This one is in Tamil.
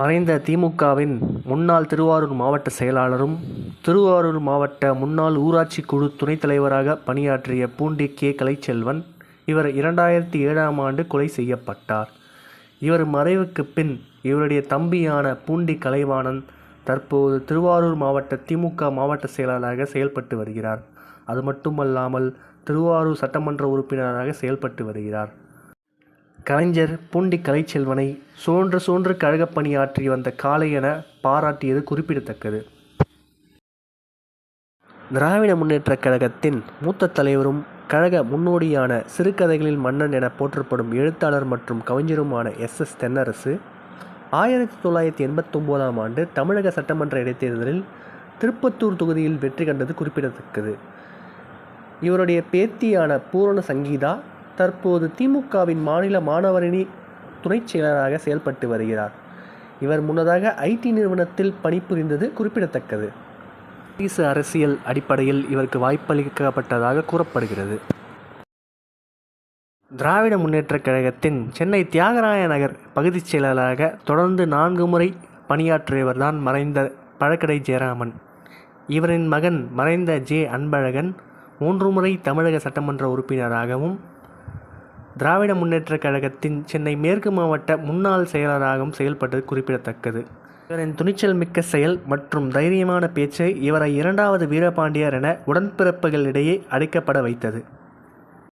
மறைந்த திமுகவின் முன்னாள் திருவாரூர் மாவட்ட செயலாளரும் திருவாரூர் மாவட்ட முன்னாள் ஊராட்சி குழு துணைத் தலைவராக பணியாற்றிய பூண்டி கே. கலைச்செல்வன் இவர் இரண்டாயிரத்தி ஏழாம் ஆண்டு கொலை செய்யப்பட்டார். இவர் மறைவுக்குப் பின் இவருடைய தம்பியான பூண்டி கலைவாணன் தற்போது திருவாரூர் மாவட்ட திமுக மாவட்ட செயலாளராக செயல்பட்டு வருகிறார். அது மட்டுமல்லாமல் திருவாரூர் சட்டமன்ற உறுப்பினராக செயல்பட்டு வருகிறார். கலைஞர் பூண்டி கலைச்செல்வனை சோன்று சோன்று கழகப் பணியாற்றி வந்த காளை என பாராட்டியது குறிப்பிடத்தக்கது. திராவிட முன்னேற்றக் கழகத்தின் மூத்த தலைவரும் கழக முன்னோடியான சிறுகதைகளில் மன்னன் என போற்றப்படும் எழுத்தாளர் மற்றும் கவிஞருமான எஸ். எஸ். தென்னரசு ஆயிரத்தி தொள்ளாயிரத்தி எண்பத்தொம்போதாம் ஆண்டு தமிழக சட்டமன்ற இடைத்தேர்தலில் திருப்பத்தூர் தொகுதியில் வெற்றி கண்டது குறிப்பிடத்தக்கது. இவருடைய பேத்தியான பூரண சங்கீதா தற்போது திமுகவின் மாநில மாணவரணி துணைச் செயலராக செயல்பட்டு வருகிறார். இவர் முன்னதாக ஐடி நிறுவனத்தில் பணிபுரிந்தது குறிப்பிடத்தக்கது. வாரிசு அரசியல் அடிப்படையில் இவருக்கு வாய்ப்பளிக்கப்பட்டதாக கூறப்படுகிறது. திராவிட முன்னேற்றக் கழகத்தின் சென்னை தியாகராய நகர் பகுதிச் செயலாளராக தொடர்ந்து நான்கு முறை பணியாற்றியவர் தான் மறைந்த பழக்கடை ஜெயராமன். இவரின் மகன் மறைந்த ஜே அன்பழகன் மூன்று முறை தமிழக சட்டமன்ற உறுப்பினராகவும் திராவிட முன்னேற்றக் கழகத்தின் சென்னை மேற்கு மாவட்ட முன்னாள் செயலராகவும் செயல்பட்டது குறிப்பிடத்தக்கது. இவரின் துணிச்சல் மிக்க செயல் மற்றும் தைரியமான பேச்சு இவரை இரண்டாவது வீரபாண்டியர் என உடன்பிறப்புகளிடையே அழைக்கப்பட வைத்தது.